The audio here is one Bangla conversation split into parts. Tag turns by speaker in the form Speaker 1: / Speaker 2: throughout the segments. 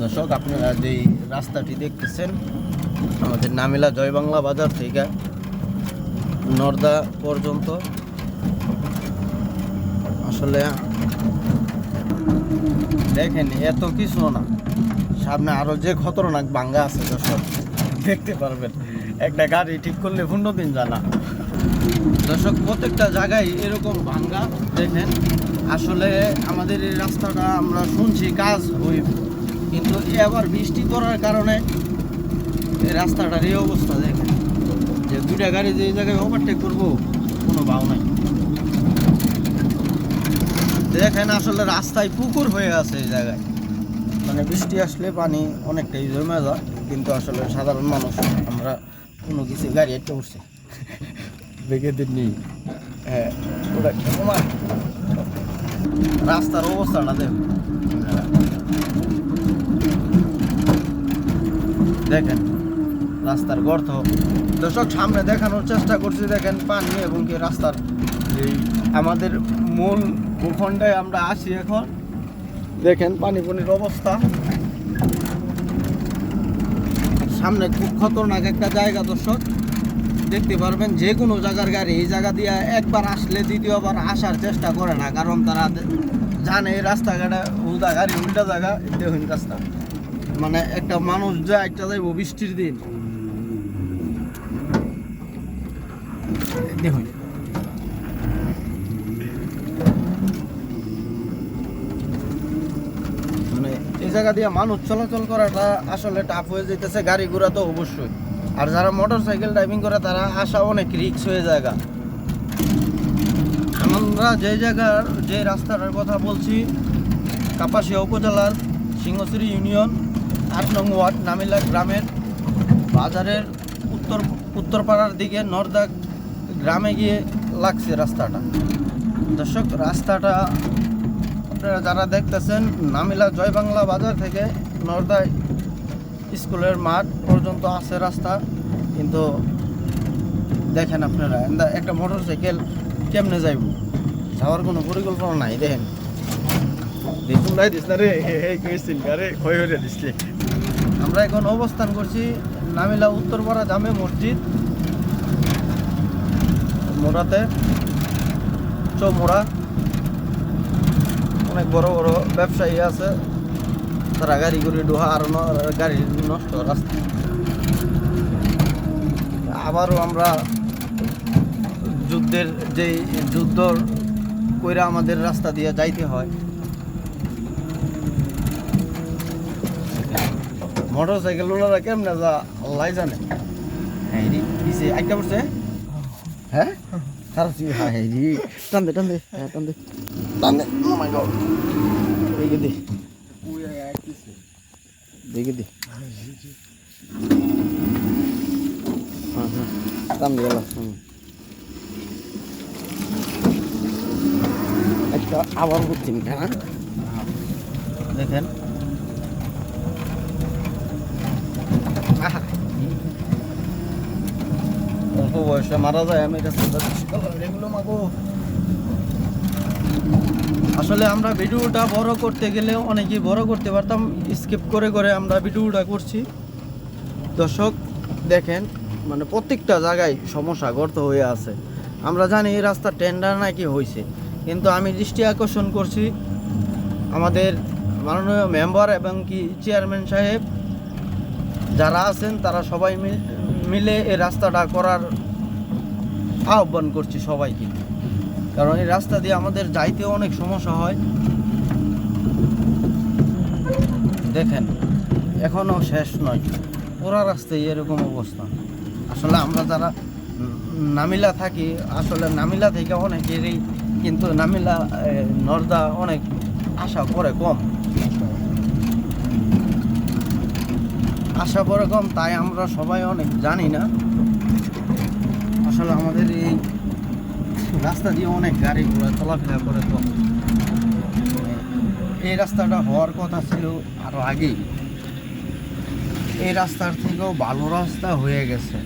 Speaker 1: দর্শক, আপনারা যে রাস্তাটি দেখতেছেন, আমাদের নামিলা জয় বাংলা বাজার থেকে নর্দা পর্যন্ত। আসলে দেখেন, এত কিছু না। সামনে আরও যে খতরনাক বাঙ্গা আছে, দর্শক, দেখতে পারবেন। একটা গাড়ি ঠিক করলে পনেরো দিন জানা দর্শক, প্রত্যেকটা জায়গায় এরকম ভাঙ্গা, দেখেন। আসলে আমাদের এই রাস্তাটা আমরা শুনছি, কাজ হই কিন্তু এবার বৃষ্টি পড়ার কারণে এই রাস্তাটার এই অবস্থা, দেখেন। যে দুটা গাড়ি যে জায়গায় ওভারটেক করব, কোনো ভাও নাই। দেখেন আসলে রাস্তায় পুকুর হয়ে আছে এই জায়গায়। মানে বৃষ্টি আসলে পানি অনেকটাই জমে যায়, কিন্তু আসলে সাধারণ মানুষ, আমরা কোনো কিছু গাড়ি একটা উঠছে
Speaker 2: দেখে দিননি
Speaker 1: হ্যাঁ ওটা তোমার রাস্তার অবস্থাটা দেখুন দেখেন রাস্তার গর্ত দর্শক সামনে দেখানোর চেষ্টা করছি দেখেন পানি এবং কি রাস্তার এই আমাদের মূল ভূখণ্ডে আমরা আসি এখন দেখেন পানি পানির অবস্থা সামনে খুব খতরনাক একটা জায়গা দর্শক দেখতে পারবেন, যে কোনো জায়গার গাড়ি এই জায়গা দিয়ে একবার আসলে দ্বিতীয়বার আসার চেষ্টা করে না, কারণ তারা জানে এই রাস্তাঘাটে উল্টা গাড়ি, উল্টা জায়গা দেখুন রাস্তা। মানে একটা মানুষ যা একটা যাইব বৃষ্টির দিন। দেখুন। মানে এই জায়গা দিয়ে মানুষ চলাচল করাটা আসলে টাফ হয়ে যেতেছে গাড়ি ঘোড়া তো অবশ্যই। আর যারা মোটর সাইকেল ড্রাইভিং করে, তারা আসা অনেক রিক্স হয়ে জায়গা। আমরা যে জায়গার, যে রাস্তাটার কথা বলছি, কাপাসিয়া উপজেলার সিংহশ্রী ইউনিয়ন, আট নং ওয়ার্ড, নামিলা গ্রামের বাজারের উত্তর, উত্তরপাড়ার দিকে নর্দা গ্রামে গিয়ে লাগছে রাস্তাটা। দর্শক, রাস্তাটা আপনারা যারা দেখতেছেন, নামিলা জয় বাংলা বাজার থেকে নর্দা স্কুলের মাঠ পর্যন্ত আছে রাস্তা কিন্তু দেখেন আপনারা একটা মোটর সাইকেল কেমনে যাইব? যাওয়ার কোনো পরিকল্পনা নাই দেখেন। দেখুন নাই দিস না রে হয়ে হয়ে দিসলে আমরা এখন অবস্থান করছি নামিলা উত্তরপাড়া জামে মসজিদ মোড়াতে চৌমোড়া। অনেক বড় বড় ব্যবসায়ী আছে তারা গাড়ি করে ডোহা আর ন- গাড়ি নষ্ট রাস্তা। আবারও আমরা যুদ্ধের যে যুদ্ধ কইরা আমাদের রাস্তা দিয়ে যাইতে হয়। মোটর সাইকেল ওনারা কেমনে যা আল্লাহ জানে। হ্যাঁ রে একটা পড়ছে? হ্যাঁ? ছিল হ্যাঁ হ্যাঁ রে। টান দে টান দে হ্যাঁ টান দে। টান দে। ও মাই গড দেখে দে। দেখে দে। হ্যাঁ হ্যাঁ টান গেল একটা আবার বুঝছেন হ্যাঁ। দেখেন। অল্প বয়সে মারা যায়, আমি এটা এগুলো মাগো। আসলে আমরা ভিডিওটা বড় করতে গেলে অনেকেই বড় করতে পারতাম স্কিপ করে করে আমরা ভিডিওটা করছি। দর্শক, দেখেন মানে প্রত্যেকটা জায়গায় সমস্যা গর্ত হয়ে আছে। আমরা জানি এই রাস্তা টেন্ডার নাকি হয়েছে কিন্তু আমি দৃষ্টি আকর্ষণ করছি আমাদের মাননীয় মেম্বার এবং কি চেয়ারম্যান সাহেব, যারা আছেন, তারা সবাই মিলে এই রাস্তাটা করার আহ্বান করছি সবাইকে। কারণ এই রাস্তা দিয়ে আমাদের যাইতেও অনেক সমস্যা হয়। দেখেন এখনও শেষ নয়। পুরা রাস্তায় এরকম অবস্থা। আসলে আমরা যারা নামিলা থাকি, আসলে নামিলা থেকে অনেকেরই কিন্তু নামিলা নর্দা অনেক আশা করে কম। আশা করে কম, তাই আমরা সবাই অনেক জানি না। আসলে আমাদের এই রাস্তা দিয়ে অনেক গাড়ি ঘোড়া চলাফেরা করে তো। এই রাস্তাটা হওয়ার কথা ছিল আরও আগেই। এই রাস্তার থেকেও ভালো রাস্তা হয়ে গেছে।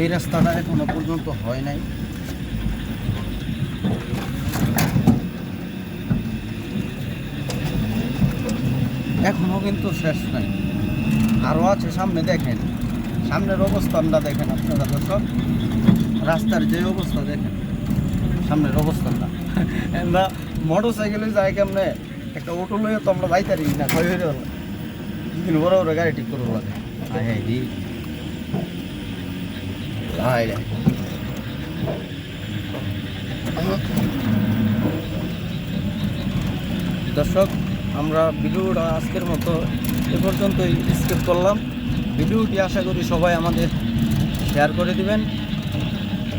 Speaker 1: এই রাস্তাটা এখনও পর্যন্ত হয় নাই। এখনও কিন্তু শেষ নাই। আরও আছে সামনে দেখেন। সামনের অবস্থানটা দেখেন আপনারা দর্শক। রাস্তার যে অবস্থা দেখেন, সামনের অবস্থানটা আমরা মোটর সাইকেলে যাই কেমনে? একটা অটো লইয়ে তো আমরা যাইতে যাইতারি না ক্ষয় হয়ে গেল কিন্তু বড় বড় গাড়ি ঠিক করব লাগে। হায়। দর্শক, আমরা ভিডিওটা আজকের মতো এ পর্যন্তই স্কিপ করলাম। ভিডিওটি আশা করি সবাই আমাদের শেয়ার করে দিবেন।